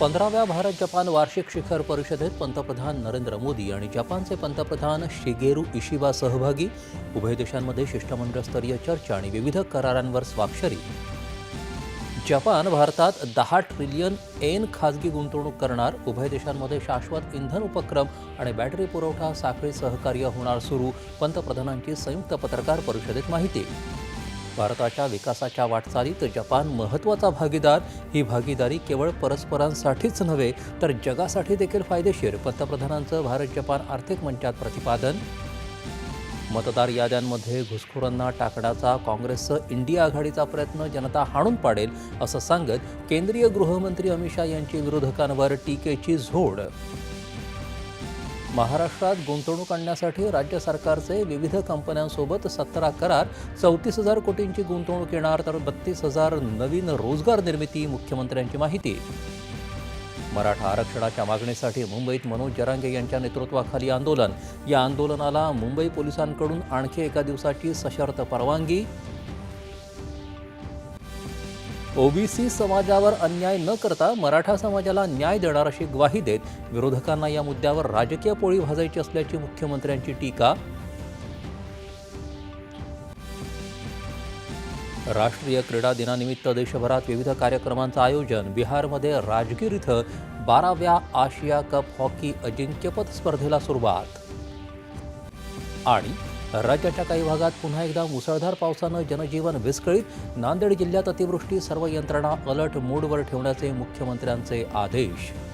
पंधराव्या भारत जपान वार्षिक शिखर परिषदेत पंतप्रधान नरेंद्र मोदी आणि जपानचे पंतप्रधान शिगेरू इशिबा सहभागी. उभय देशांमध्ये शिष्टमंडळस्तरीय चर्चा आणि विविध करारांवर स्वाक्षरी. जपान भारतात दहा ट्रिलियन एन खाजगी गुंतवणूक करणार. उभय देशांमध्ये शाश्वत इंधन उपक्रम आणि बॅटरी पुरवठा साखळी सहकार्य होणार सुरू. पंतप्रधानांची संयुक्त पत्रकार परिषदेत माहिती. भारताच्या विकासाच्या वाटचालीत जपान महत्त्वाचा भागीदार. ही भागीदारी केवळ परस्परांसाठीच नव्हे तर जगासाठी देखील फायदेशीर पंतप्रधानांचं भारत जपान आर्थिक मंचात प्रतिपादन. मतदार याद्यांमध्ये घुसखोरांना टाकण्याचा काँग्रेसचं इंडिया आघाडीचा प्रयत्न जनता हाणून पाडेल असं सांगत केंद्रीय गृहमंत्री अमित शहा यांची विरोधकांवर टीकेची झोड. महाराष्ट्रात गुंतवणूक आणण्यासाठी राज्य सरकारचे विविध कंपन्यांसोबत सतरा करार चौतीस हजार कोटींची गुंतवणूक येणार तर बत्तीस हजार नवीन रोजगार निर्मिती मुख्यमंत्र्यांची माहिती. मराठा आरक्षणाच्या मागणीसाठी मुंबईत मनोज जरांगे यांच्या नेतृत्वाखाली आंदोलन. या आंदोलनाला मुंबई पोलिसांकडून आणखी एका दिवसाची सशर्त परवानगी. ओबीसी समाजावर अन्याय न करता मराठा समाजाला न्याय देणार अशी ग्वाही देत विरोधकांना या मुद्द्यावर राजकीय पोळी भाजायची असल्याची मुख्यमंत्र्यांची टीका. राष्ट्रीय क्रीडा दिनानिमित्त देशभरात विविध कार्यक्रमांचं आयोजन. बिहारमध्ये राजगीर इथं बाराव्या आशिया कप हॉकी अजिंक्यपद स्पर्धेला सुरुवात. आणि राज्याच्या काही भागात पुन्हा एकदा मुसळधार पावसानं जनजीवन विस्कळीत. नांदेड जिल्ह्यात अतिवृष्टी सर्व यंत्रणा अलर्ट मोडवर ठेवण्याचे मुख्यमंत्र्यांचे आदेश.